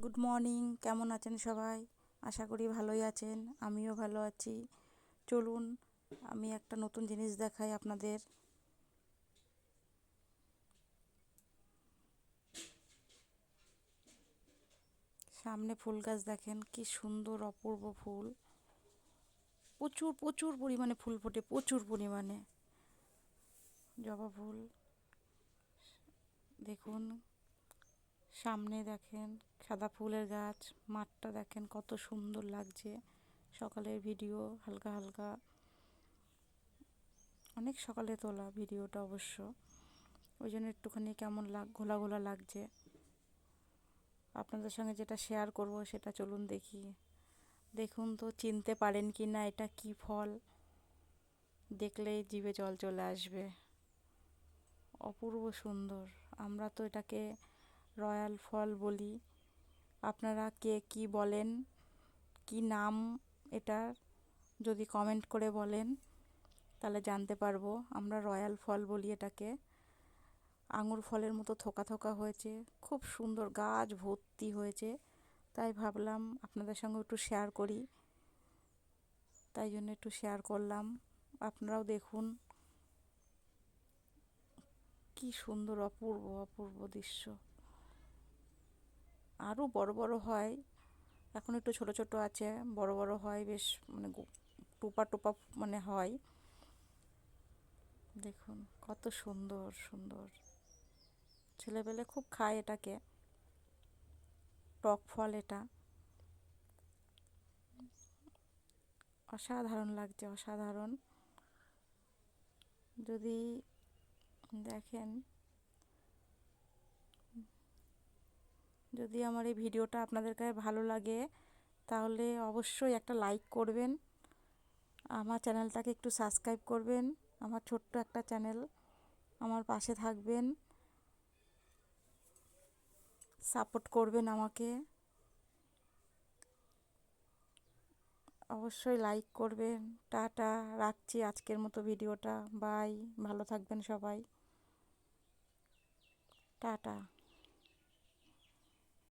Good morning কেমন আছেন সবাই? আশা করি ভালোই আছেন, আমিও ভালো আছি। চলুন, আমি একটা নতুন জিনিস দেখাই আপনাদের। সামনে ফুল গাছ দেখেন, কি সুন্দর অপূর্ব ফুল। প্রচুর প্রচুর পরিমাণে ফুল ফোটে, প্রচুর পরিমাণে। জবা ফুল। দেখুন সামনে দেখেন সাদা ফুলের গাছ, মাঠটা দেখেন কত সুন্দর লাগছে। সকালের ভিডিও হালকা হালকা। অনেক সকালে তোলা ভিডিওটা অবশ্য। ওই জন্য একটুখানি কেমন লাগ, ঘোলা ঘোলা লাগছে। আপনাদের সঙ্গে যেটা শেয়ার করব সেটা চলুন দেখি। দেখুন তো চিনতে পারেন কি না এটা কি ফল। দেখলেই জিভে জল চলে আসবে। অপূর্ব সুন্দর। আমরা তো এটাকে রয়্যাল ফল বলি। আপনারা কে কি বলেন? কি নাম এটার যদি কমেন্ট করে বলেন, তাহলে জানতে পারব। আমরা রয়্যাল ফল বলি এটাকে। আঙুর ফলের মতো থোকা থোকা হয়েছে, খুব সুন্দর গাছ ভর্তি হয়েছে। তাই ভাবলাম আপনাদের সঙ্গে একটু শেয়ার করি। তাই জন্য একটু শেয়ার করলাম। আপনারাও দেখুন কি সুন্দর, অপূর্ব অপূর্ব দৃশ্য। আরও বড় বড় হয়। এখন একটু ছোট ছোট আছে, বড় বড় হয়, বেশ মানে টোপা টোপা মানে হয়। দেখুন, কত সুন্দর সুন্দর। ছেলেবেলে খুব খায় এটাকে। টক ফল এটা। অসাধারণ লাগছে, অসাধারণ। যদি দেখেন যদি আমার এই ভিডিওটা আপনাদের কাছে ভালো লাগে, তাহলে অবশ্যই একটা লাইক করবেন। আমার চ্যানেলটাকে একটু সাবস্ক্রাইব করবেন। আমার ছোট্ট একটা চ্যানেল আমার পাশে থাকবেন। সাপোর্ট করবেন আমাকে। অবশ্যই লাইক করবেন। টাটা, রাখছি আজকের মতো ভিডিওটা। বাই ভালো থাকবেন সবাই। টাটা।